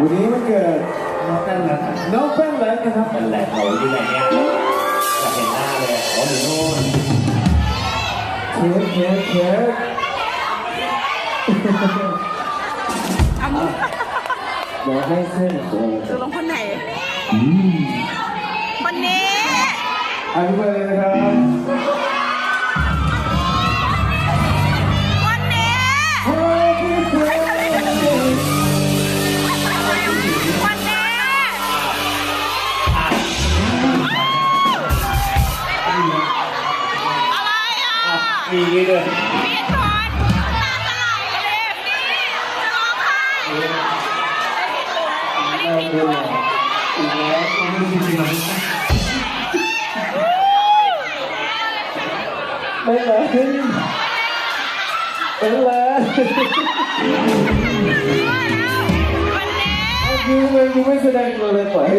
น้องแป้งแหวนนะครับนั่นแหละเขาอยู่ไหนเนี่ยอยากเห็นหน้าเลยอ๋ออยู่นู่นเค้กเค้กเค้กเอามือเดี๋ยวให้เส้นโอ้ตกลงคนไหน อืมคนนี้อธิบายเลยนะครับ มีอย่างนี้ด้วยมีดก่อนตาตลายเลยนี่ร้องไห้อันนี้ผิดตัวอีกแล้วไม่เลยเป็นเลยวันนี้ยูไม่ยูไม่แสดงตัวเลยปล่อยให้